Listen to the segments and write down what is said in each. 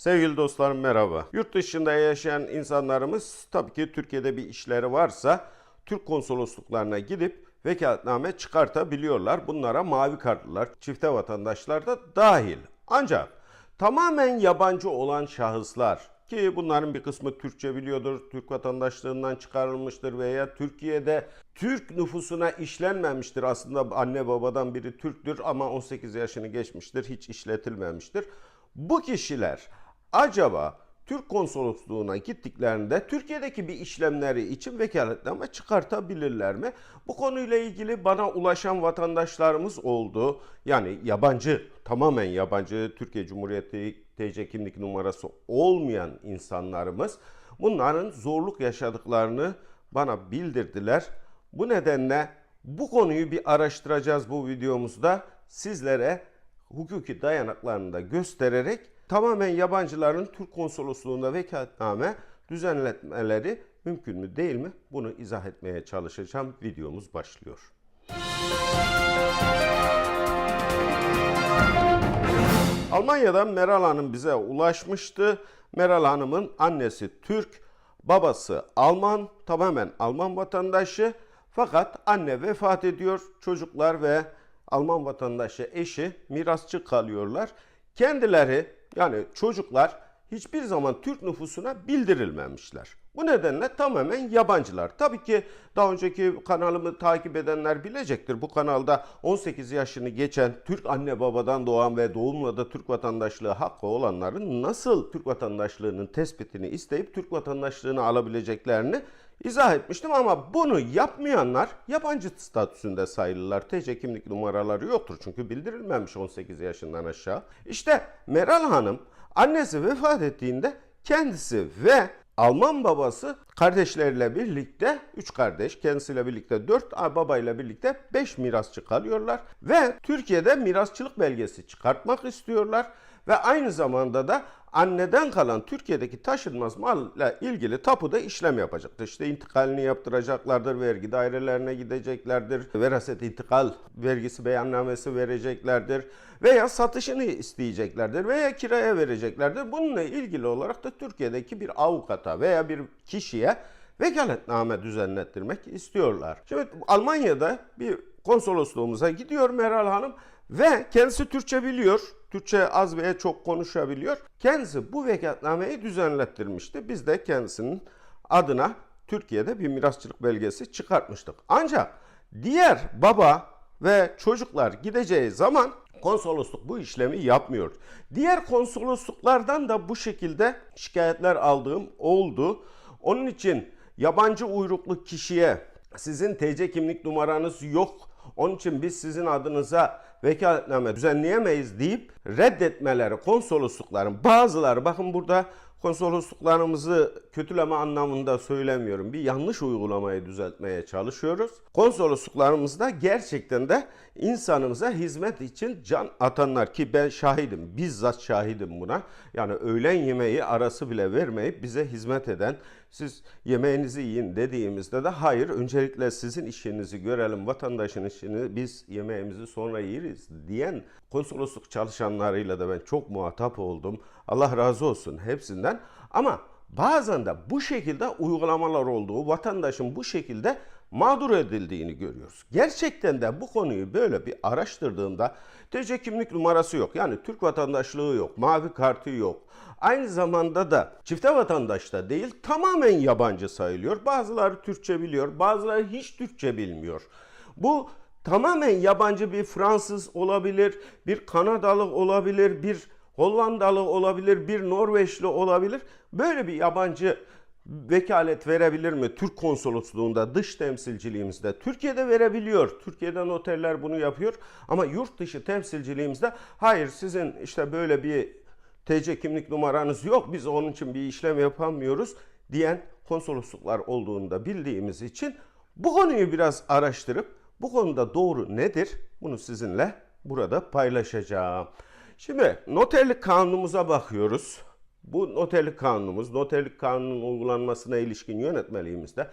Sevgili dostlarım merhaba. Yurt dışında yaşayan insanlarımız tabii ki Türkiye'de bir işleri varsa Türk konsolosluklarına gidip vekaletname çıkartabiliyorlar. Bunlara mavi kartlılar, çifte vatandaşlar da dahil. Ancak tamamen yabancı olan şahıslar ki bunların bir kısmı Türkçe biliyordur, Türk vatandaşlığından çıkarılmıştır veya Türkiye'de Türk nüfusuna işlenmemiştir. Aslında anne babadan biri Türktür ama 18 yaşını geçmiştir, hiç işletilmemiştir. Bu kişiler acaba Türk konsolosluğuna gittiklerinde Türkiye'deki bir işlemleri için vekaletname çıkartabilirler mi? Bu konuyla ilgili bana ulaşan vatandaşlarımız oldu. Yani yabancı, tamamen yabancı Türkiye Cumhuriyeti TC kimlik numarası olmayan insanlarımız bunların zorluk yaşadıklarını bana bildirdiler. Bu nedenle bu konuyu bir araştıracağız bu videomuzda. Sizlere hukuki dayanaklarını da göstererek tamamen yabancıların Türk konsolosluğunda vekaletname düzenletmeleri mümkün mü değil mi? Bunu izah etmeye çalışacağım. Videomuz başlıyor. Almanya'dan Meral Hanım bize ulaşmıştı. Meral Hanım'ın annesi Türk, babası Alman, tamamen Alman vatandaşı. Fakat anne vefat ediyor, çocuklar ve Alman vatandaşı eşi mirasçı kalıyorlar. Kendileri yani çocuklar hiçbir zaman Türk nüfusuna bildirilmemişler. Bu nedenle tamamen yabancılar. Tabii ki daha önceki kanalımı takip edenler bilecektir. Bu kanalda 18 yaşını geçen Türk anne babadan doğan ve doğumla da Türk vatandaşlığı hakkı olanların nasıl Türk vatandaşlığının tespitini isteyip Türk vatandaşlığını alabileceklerini izah etmiştim ama bunu yapmayanlar yabancı statüsünde sayılırlar. TC kimlik numaraları yoktur çünkü bildirilmemiş 18 yaşından aşağı. İşte Meral Hanım annesi vefat ettiğinde kendisi ve Alman babası kardeşleriyle birlikte 3 kardeş kendisiyle birlikte 4 babayla birlikte 5 mirasçı kalıyorlar ve Türkiye'de mirasçılık belgesi çıkartmak istiyorlar ve aynı zamanda da anneden kalan Türkiye'deki taşınmaz malla ilgili tapuda işlem yapacaktır. İşte intikalini yaptıracaklardır, vergi dairelerine gideceklerdir, veraset intikal vergisi beyannamesi vereceklerdir veya satışını isteyeceklerdir veya kiraya vereceklerdir. Bununla ilgili olarak da Türkiye'deki bir avukata veya bir kişiye vekaletname düzenlettirmek istiyorlar. Şimdi Almanya'da bir konsolosluğumuza gidiyor Meral Hanım ve kendisi Türkçe biliyor. Türkçe az veya çok konuşabiliyor. Kendisi bu vekaletnameyi düzenlettirmişti. Biz de kendisinin adına Türkiye'de bir mirasçılık belgesi çıkartmıştık. Ancak diğer baba ve çocuklar gideceği zaman konsolosluk bu işlemi yapmıyor. Diğer konsolosluklardan da bu şekilde şikayetler aldığım oldu. Onun için yabancı uyruklu kişiye sizin TC kimlik numaranız yok. Onun için biz sizin adınıza vekaletname düzenleyemeyiz deyip reddetmeleri konsoloslukların bazıları bakın burada konsolosluklarımızı kötüleme anlamında söylemiyorum. Bir yanlış uygulamayı düzeltmeye çalışıyoruz. Konsolosluklarımızda gerçekten de insanımıza hizmet için can atanlar ki ben şahidim, bizzat şahidim buna. Yani öğlen yemeği arası bile vermeyip bize hizmet eden, siz yemeğinizi yiyin dediğimizde de hayır öncelikle sizin işinizi görelim, vatandaşın işini biz yemeğimizi sonra yeriz diyen konsolosluk çalışanlarıyla da ben çok muhatap oldum. Allah razı olsun hepsinden. Ama bazen de bu şekilde uygulamalar olduğu, vatandaşın bu şekilde mağdur edildiğini görüyoruz. Gerçekten de bu konuyu böyle bir araştırdığımda TC kimlik numarası yok. Yani Türk vatandaşlığı yok, mavi kartı yok. Aynı zamanda da çifte vatandaş da değil, tamamen yabancı sayılıyor. Bazıları Türkçe biliyor, bazıları hiç Türkçe bilmiyor. Bu tamamen yabancı bir Fransız olabilir, bir Kanadalı olabilir, bir Hollandalı olabilir, bir Norveçli olabilir. Böyle bir yabancı vekalet verebilir mi? Türk konsolosluğunda, dış temsilciliğimizde. Türkiye'de verebiliyor. Türkiye'de noterler bunu yapıyor. Ama yurt dışı temsilciliğimizde hayır sizin işte böyle bir TC kimlik numaranız yok. Biz onun için bir işlem yapamıyoruz diyen konsolosluklar olduğunu da bildiğimiz için bu konuyu biraz araştırıp bu konuda doğru nedir? Bunu sizinle burada paylaşacağım. Şimdi noterlik kanunumuza bakıyoruz. Bu noterlik kanunumuz, noterlik kanunun uygulanmasına ilişkin yönetmeliğimizde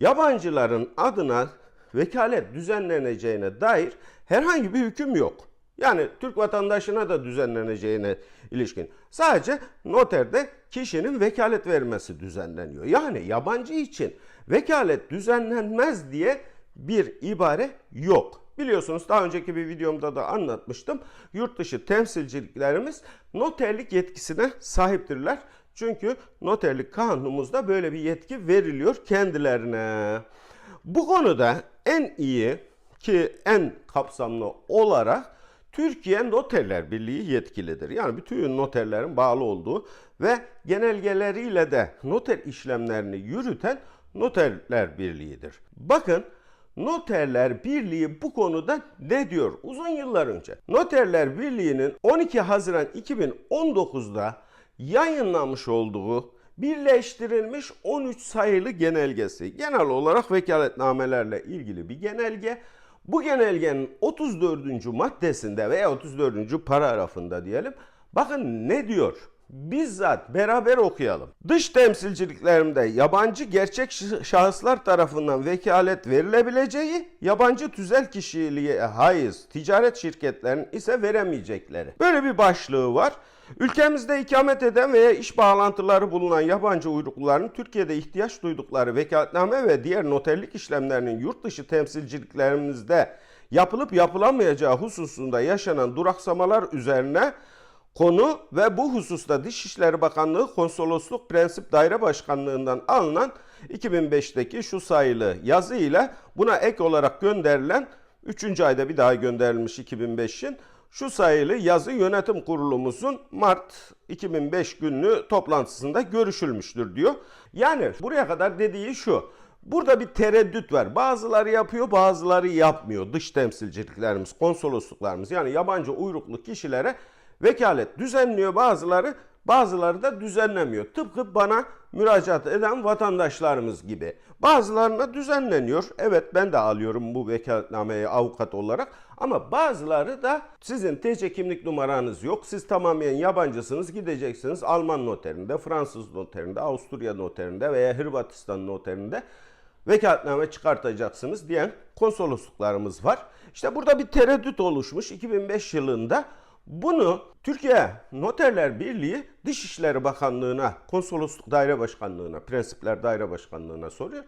yabancıların adına vekalet düzenleneceğine dair herhangi bir hüküm yok. Yani Türk vatandaşına da düzenleneceğine ilişkin. Sadece noterde kişinin vekalet vermesi düzenleniyor. Yani yabancı için vekalet düzenlenmez diye bir ibare yok. Biliyorsunuz daha önceki bir videomda da anlatmıştım. Yurt dışı temsilciliklerimiz noterlik yetkisine sahiptirler. Çünkü noterlik kanunumuzda böyle bir yetki veriliyor kendilerine. Bu konuda en iyi ki en kapsamlı olarak Türkiye Noterler Birliği yetkilidir. Yani bütün noterlerin bağlı olduğu ve genelgeleriyle de noter işlemlerini yürüten Noterler Birliği'dir. Bakın Noterler Birliği bu konuda ne diyor? Uzun yıllar önce Noterler Birliği'nin 12 Haziran 2019'da yayınlamış olduğu birleştirilmiş 13 sayılı genelgesi. Genel olarak vekaletnamelerle ilgili bir genelge. Bu genelgenin 34. maddesinde veya 34. paragrafında diyelim. Bakın ne diyor? Bizzat beraber okuyalım. Dış temsilciliklerimde yabancı gerçek şahıslar tarafından vekalet verilebileceği, yabancı tüzel kişiliğe haiz ticaret şirketlerinin ise veremeyecekleri. Böyle bir başlığı var. Ülkemizde ikamet eden veya iş bağlantıları bulunan yabancı uyrukluların Türkiye'de ihtiyaç duydukları vekaletname ve diğer noterlik işlemlerinin yurt dışı temsilciliklerimizde yapılıp yapılamayacağı hususunda yaşanan duraksamalar üzerine konu ve bu hususta Dışişleri Bakanlığı Konsolosluk Prensip Daire Başkanlığından alınan 2005'teki şu sayılı yazı ile buna ek olarak gönderilen 3. ayda bir daha gönderilmiş 2005'in şu sayılı yazı yönetim kurulumuzun Mart 2005 günlü toplantısında görüşülmüştür diyor. Yani buraya kadar dediği şu. Burada bir tereddüt var. Bazıları yapıyor, bazıları yapmıyor. Dış temsilciliklerimiz, konsolosluklarımız yani yabancı uyruklu kişilere vekalet düzenliyor bazıları, bazıları da düzenlemiyor. Tıpkı bana müracaat eden vatandaşlarımız gibi. Bazılarına düzenleniyor. Evet ben de alıyorum bu vekaletnameyi avukat olarak. Ama bazıları da sizin TC kimlik numaranız yok. Siz tamamen yabancısınız. Gideceksiniz Alman noterinde, Fransız noterinde, Avusturya noterinde veya Hırvatistan noterinde vekaletname çıkartacaksınız diyen konsolosluklarımız var. İşte burada bir tereddüt oluşmuş 2005 yılında. Bunu Türkiye Noterler Birliği Dışişleri Bakanlığı'na, Konsolosluk Daire Başkanlığı'na, Prensipler Daire Başkanlığı'na soruyor.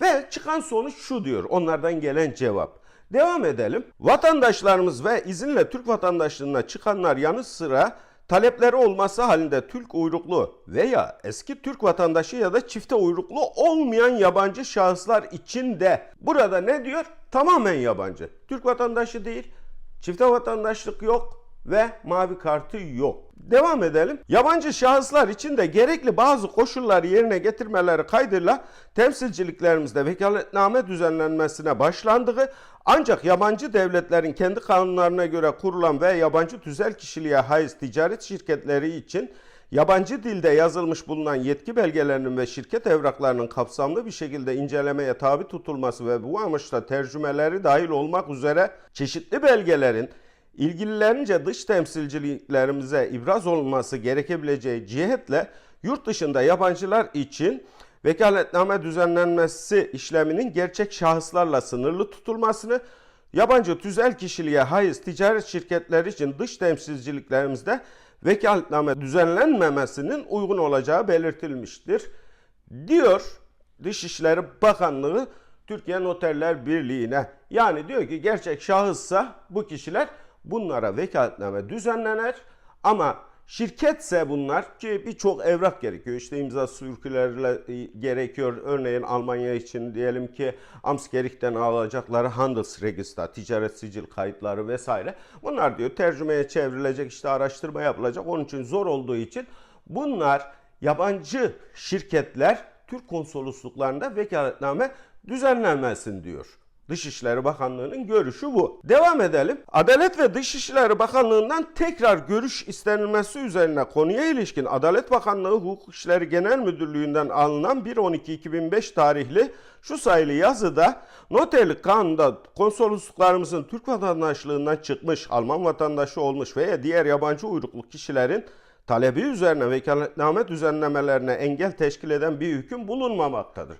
Ve çıkan sonuç şu diyor, onlardan gelen cevap. Devam edelim. Vatandaşlarımız ve izinle Türk vatandaşlığına çıkanlar yanı sıra talepleri olması halinde Türk uyruklu veya eski Türk vatandaşı ya da çifte uyruklu olmayan yabancı şahıslar için de burada ne diyor? Tamamen yabancı. Türk vatandaşı değil, çifte vatandaşlık yok ve mavi kartı yok. Devam edelim. Yabancı şahıslar için de gerekli bazı koşulları yerine getirmeleri kaydıyla temsilciliklerimizde vekaletname düzenlenmesine başlandığı ancak yabancı devletlerin kendi kanunlarına göre kurulan ve yabancı tüzel kişiliğe haiz ticaret şirketleri için yabancı dilde yazılmış bulunan yetki belgelerinin ve şirket evraklarının kapsamlı bir şekilde incelemeye tabi tutulması ve bu amaçla tercümeleri dahil olmak üzere çeşitli belgelerin ilgililerince dış temsilciliklerimize ibraz olması gerekebileceği cihetle yurt dışında yabancılar için vekaletname düzenlenmesi işleminin gerçek şahıslarla sınırlı tutulmasını, yabancı tüzel kişiliğe haiz ticaret şirketleri için dış temsilciliklerimizde vekaletname düzenlenmemesinin uygun olacağı belirtilmiştir. Diyor Dışişleri Bakanlığı Türkiye Noterler Birliği'ne. Yani diyor ki gerçek şahıssa bu kişiler bunlara vekaletname düzenlenir ama şirketse bunlar ki birçok evrak gerekiyor. İşte imza sürkülerle gerekiyor. Örneğin Almanya için diyelim ki Amtsgericht'ten alacakları Handelsregister, ticaret sicil kayıtları vesaire. Bunlar diyor tercümeye çevrilecek işte araştırma yapılacak. Onun için zor olduğu için bunlar yabancı şirketler Türk konsolosluklarında vekaletname düzenlenmesin diyor. Dışişleri Bakanlığı'nın görüşü bu. Devam edelim. Adalet ve Dışişleri Bakanlığı'ndan tekrar görüş istenilmesi üzerine konuya ilişkin Adalet Bakanlığı Hukuk İşleri Genel Müdürlüğü'nden alınan 1.12.2005 tarihli şu sayılı yazıda noterlik kanunda konsolosluklarımızın Türk vatandaşlığından çıkmış, Alman vatandaşı olmuş veya diğer yabancı uyruklu kişilerin talebi üzerine vekaletname düzenlemelerine engel teşkil eden bir hüküm bulunmamaktadır.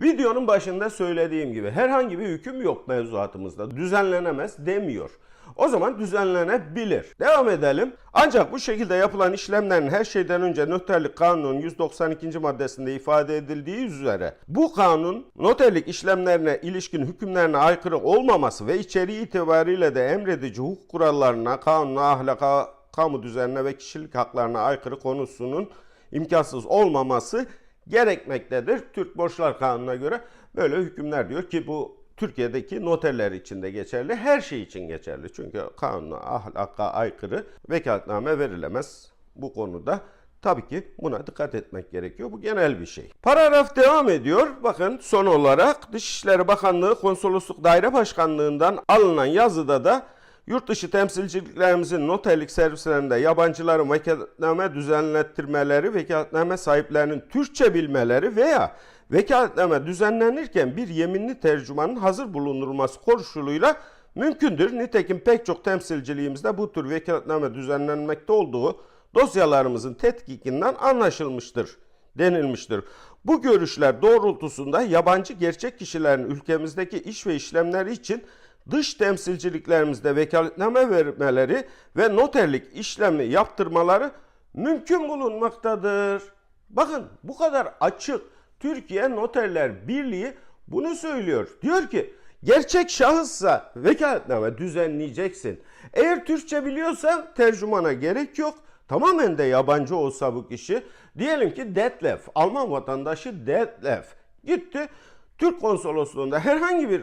Videonun başında söylediğim gibi herhangi bir hüküm yok mevzuatımızda. Düzenlenemez demiyor. o zaman düzenlenebilir. Devam edelim. Ancak bu şekilde yapılan işlemlerin her şeyden önce noterlik kanunun 192. maddesinde ifade edildiği üzere bu kanun noterlik işlemlerine ilişkin hükümlerine aykırı olmaması ve içeriği itibariyle de emredici hukuk kurallarına, kanuna, ahlaka, kamu düzenine ve kişilik haklarına aykırı konusunun imkansız olmaması gerekmektedir. Türk Borçlar Kanunu'na göre böyle hükümler diyor ki bu Türkiye'deki noterler için de geçerli, her şey için geçerli. Çünkü kanuna, ahlaka aykırı vekaletname verilemez bu konuda. Tabii ki buna dikkat etmek gerekiyor. Bu genel bir şey. Paragraf devam ediyor. Bakın son olarak Dışişleri Bakanlığı Konsolosluk Daire Başkanlığından alınan yazıda da Yurt dışı temsilciliklerimizin noterlik servislerinde yabancıların vekaletname düzenlettirmeleri, vekaletname sahiplerinin Türkçe bilmeleri veya vekaletname düzenlenirken bir yeminli tercümanın hazır bulundurulması koşuluyla mümkündür. Nitekim pek çok temsilciliğimizde bu tür vekaletname düzenlenmekte olduğu dosyalarımızın tetkikinden anlaşılmıştır denilmiştir. Bu görüşler doğrultusunda yabancı gerçek kişilerin ülkemizdeki iş ve işlemleri için dış temsilciliklerimizde vekaletname vermeleri ve noterlik işlemi yaptırmaları mümkün bulunmaktadır. Bakın bu kadar açık Türkiye Noterler Birliği bunu söylüyor. Diyor ki gerçek şahıssa vekaletname düzenleyeceksin. Eğer Türkçe biliyorsan tercümana gerek yok. Tamamen de yabancı olsa bu kişi. Diyelim ki Detlef, Alman vatandaşı Detlef gitti Türk konsolosluğunda herhangi bir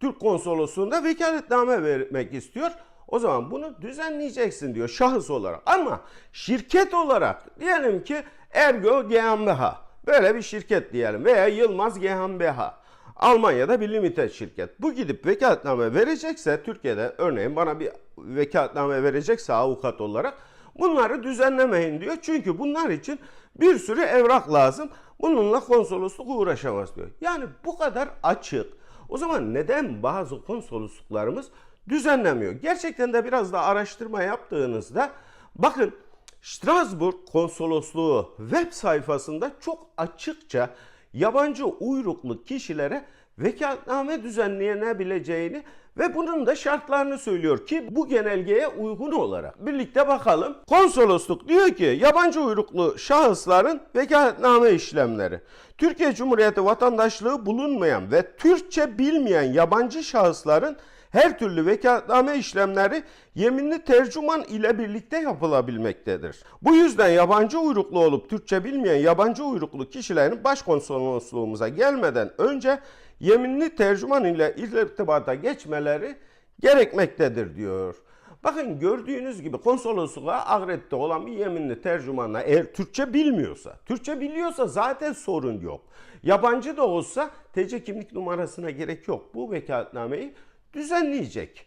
Türk konsolosluğunda vekaletname vermek istiyor. O zaman bunu düzenleyeceksin diyor şahıs olarak. Ama şirket olarak diyelim ki Ergo GmbH böyle bir şirket diyelim veya Yılmaz GmbH. Almanya'da bir limited şirket. Bu gidip vekaletname verecekse Türkiye'de örneğin bana bir vekaletname verecekse avukat olarak bunları düzenlemeyin diyor. Çünkü bunlar için bir sürü evrak lazım. Bununla konsolosluk uğraşamaz diyor. Yani bu kadar açık. O zaman neden bazı konsolosluklarımız düzenlemiyor? Gerçekten de biraz da araştırma yaptığınızda bakın Strasbourg konsolosluğu web sayfasında çok açıkça yabancı uyruklu kişilere vekaletname düzenleyebileceğini ve bunun da şartlarını söylüyor ki bu genelgeye uygun olarak. Birlikte bakalım. Konsolosluk diyor ki yabancı uyruklu şahısların vekaletname işlemleri. Türkiye Cumhuriyeti vatandaşlığı bulunmayan ve Türkçe bilmeyen yabancı şahısların her türlü vekaletname işlemleri yeminli tercüman ile birlikte yapılabilmektedir. Bu yüzden yabancı uyruklu olup Türkçe bilmeyen yabancı uyruklu kişilerin başkonsolosluğumuza gelmeden önce yeminli tercüman ile irtibata geçmeleri gerekmektedir diyor. Bakın gördüğünüz gibi konsolosluğa agrette olan bir yeminli tercümanla eğer Türkçe bilmiyorsa, Türkçe biliyorsa zaten sorun yok. Yabancı da olsa TC kimlik numarasına gerek yok. Bu vekaletnameyi düzenleyecek.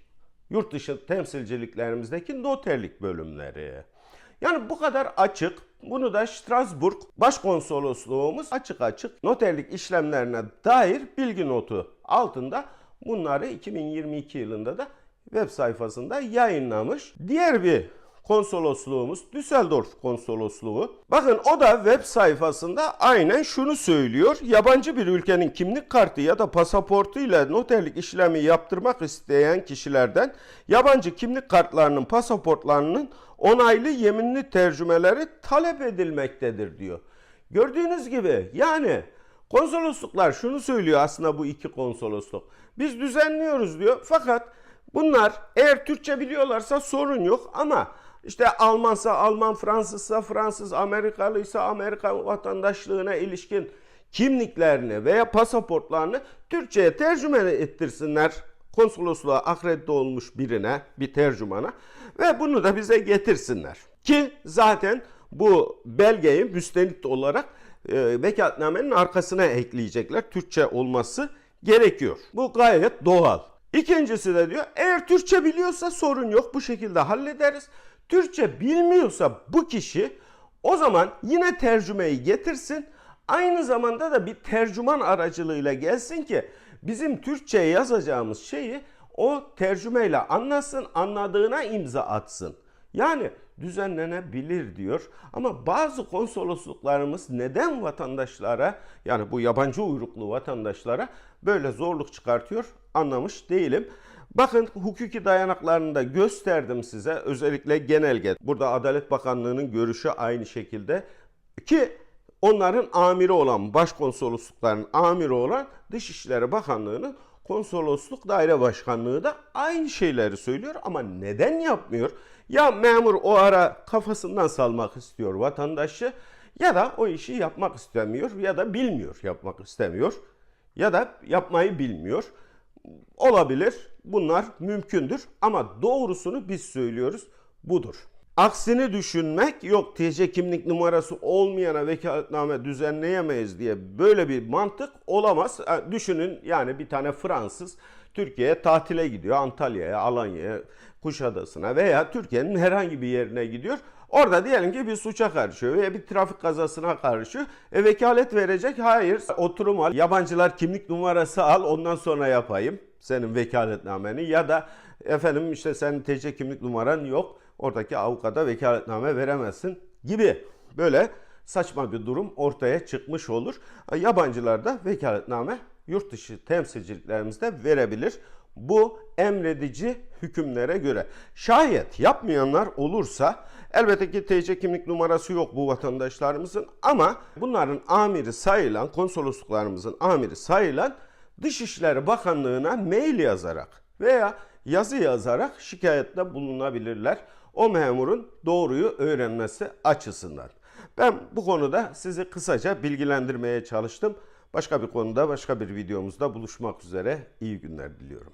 Yurt dışı temsilciliklerimizdeki noterlik bölümleri. Yani bu kadar açık. Bunu da Strasbourg Başkonsolosluğumuz açık açık noterlik işlemlerine dair bilgi notu altında bunları 2022 yılında da web sayfasında yayınlamış. Diğer bir konsolosluğumuz Düsseldorf konsolosluğu. Bakın o da web sayfasında aynen şunu söylüyor. Yabancı bir ülkenin kimlik kartı ya da pasaportu ile noterlik işlemi yaptırmak isteyen kişilerden yabancı kimlik kartlarının, pasaportlarının onaylı yeminli tercümeleri talep edilmektedir diyor. Gördüğünüz gibi yani konsolosluklar şunu söylüyor aslında bu iki konsolosluk. Biz düzenliyoruz diyor fakat bunlar eğer Türkçe biliyorlarsa sorun yok ama işte Almansa Alman, Fransızsa Fransız, Amerikalıysa Amerika vatandaşlığına ilişkin kimliklerini veya pasaportlarını Türkçe'ye tercüme ettirsinler konsolosluğa akredite olmuş birine, bir tercümana ve bunu da bize getirsinler. Ki zaten bu belgeyi müstenit olarak e, vekaletnamenin arkasına ekleyecekler. Türkçe olması gerekiyor. Bu gayet doğal. İkincisi de diyor eğer Türkçe biliyorsa sorun yok bu şekilde hallederiz. Türkçe bilmiyorsa bu kişi o zaman yine tercümeyi getirsin. Aynı zamanda da bir tercüman aracılığıyla gelsin ki bizim Türkçe'ye yazacağımız şeyi o tercümeyle anlasın, anladığına imza atsın. Yani düzenlenebilir diyor. Ama bazı konsolosluklarımız neden vatandaşlara yani bu yabancı uyruklu vatandaşlara böyle zorluk çıkartıyor anlamış değilim. Bakın hukuki dayanaklarını da gösterdim size. Özellikle genelge. Burada Adalet Bakanlığı'nın görüşü aynı şekilde. Ki onların amiri olan, başkonsoloslukların amiri olan Dışişleri Bakanlığı'nın konsolosluk daire başkanlığı da aynı şeyleri söylüyor ama neden yapmıyor? Ya memur o ara kafasından salmak istiyor vatandaşı ya da o işi yapmak istemiyor ya da bilmiyor yapmak istemiyor ya da yapmayı bilmiyor. Olabilir. Bunlar mümkündür ama doğrusunu biz söylüyoruz. Budur. Aksini düşünmek yok TC kimlik numarası olmayana vekaletname düzenleyemeyiz diye böyle bir mantık olamaz. Düşünün yani bir tane Fransız Türkiye'ye tatile gidiyor. Antalya'ya, Alanya'ya, Kuşadası'na veya Türkiye'nin herhangi bir yerine gidiyor. Orada diyelim ki bir suça karışıyor veya bir trafik kazasına karışıyor. E vekalet verecek. Hayır oturum al. Yabancılar kimlik numarası al ondan sonra yapayım senin vekaletnameni ya da efendim işte senin TC kimlik numaran yok. Oradaki avukata vekaletname veremezsin gibi böyle saçma bir durum ortaya çıkmış olur. Yabancılar da vekaletname yurt dışı temsilciliklerimizde verebilir. Bu emredici hükümlere göre. Şayet yapmayanlar olursa elbette ki TC kimlik numarası yok bu vatandaşlarımızın ama bunların amiri sayılan konsolosluklarımızın amiri sayılan Dışişleri Bakanlığı'na mail yazarak veya yazı yazarak şikayette bulunabilirler. O memurun doğruyu öğrenmesi açısından. Ben bu konuda sizi kısaca bilgilendirmeye çalıştım. Başka bir konuda, başka bir videomuzda buluşmak üzere. İyi günler diliyorum.